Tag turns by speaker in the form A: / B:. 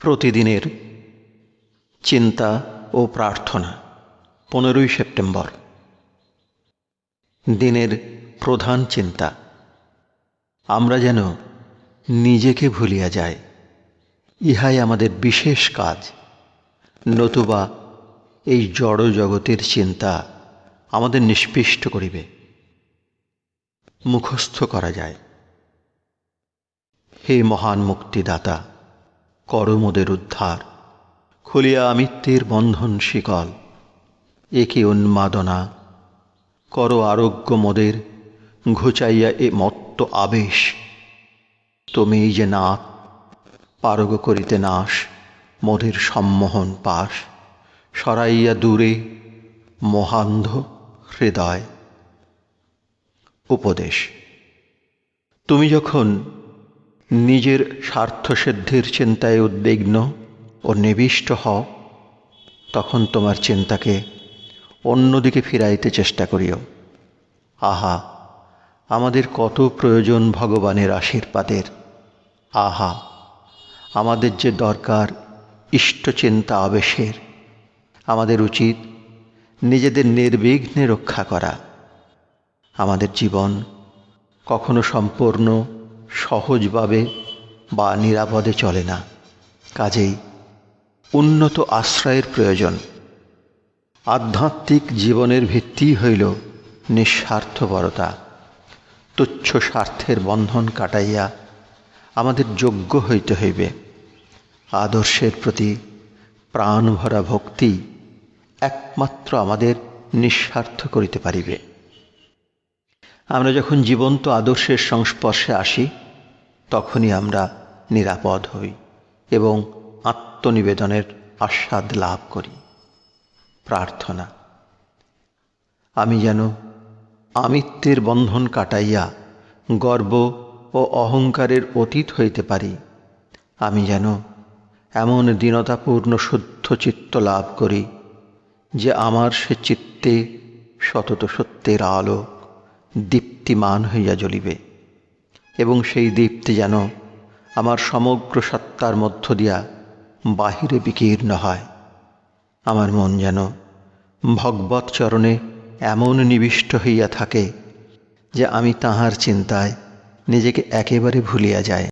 A: প্রতিদিনের চিন্তা ও প্রার্থনা, পনেরোই সেপ্টেম্বর। দিনের প্রধান চিন্তা, আমরা যেন নিজেকে ভুলিয়া যাই, ইহাই আমাদের বিশেষ কাজ। নতুবা এই জড় জগতের চিন্তা আমাদের নিষ্পিষ্ট করিবে, মুখস্থ করা যায়। হে মহান মুক্তিদাতা কর মোদের উদ্ধার। খুলিয়া আমিত্বের বন্ধন শিকল। একে উন্মাদনা। কর আরোগ্য মোদের, ঘুচাইয়া এ মত্ত আবেশ। তুমিই যে নাথ পারগ করিতে নাশ, মোদের সম্মোহন পাশ। সরাইয়া দূরে মহান্ধ হৃদয়। উপদেশ। তুমি যখন নিজের স্বার্থসিদ্ধির চিন্তায় উদ্বিগ্ন ও নিবিষ্ট হও তখন তোমার চিন্তাকে অন্যদিকে ফিরাইতে চেষ্টা করিও। আহা, আমাদের কত প্রয়োজন ভগবানের আশীর্বাদের। আহা, আমাদের যে দরকার ইষ্টচিন্তা আবেশের, আমাদের উচিত নিজেদের নির্বিঘ্নে রক্ষা করা। আমাদের জীবন কখনো সম্পূর্ণ সহজভাবে বা নিরাপদে চলে না। কাজেই উন্নত আশ্রয়ের প্রয়োজন। আধ্যাত্মিক জীবনের ভিত্তি হইল নিঃস্বার্থপরতা। তুচ্ছ স্বার্থের বন্ধন কাটাইয়া আমাদের যোগ্য হইতে হইবে। আদর্শের প্রতি প্রাণভরা ভক্তি একমাত্র আমাদের নিঃস্বার্থ করিতে পারিবে। আমরা যখন জীবন্ত আদর্শের সংস্পর্শে আসি, তখনই আমরা নিরাপদ হই এবং আত্মনিবেদনের আস্বাদ লাভ করি। প্রার্থনা, আমি যেন আমিত্বের বন্ধন কাটাইয়া গর্ব ও অহংকারের অতীত হইতে পারি। আমি যেন এমন দীনতাপূর্ণ শুদ্ধ চিত্ত লাভ করি যে আমার সে চিত্তে সতত সত্যের আলোক দীপ্তিমান হইয়া জ্বলিবে, এবং সেই দীপ্তি যেন আমার সমগ্র সত্তার মধ্য দিয়া বাহিরে বিকীর্ণ হয়। আমার মন যেন ভগবত চরণে এমন নিবিষ্ট হইয়া থাকে যে আমি তাহার চিন্তায় নিজেকে একেবারে ভুলিয়া যায়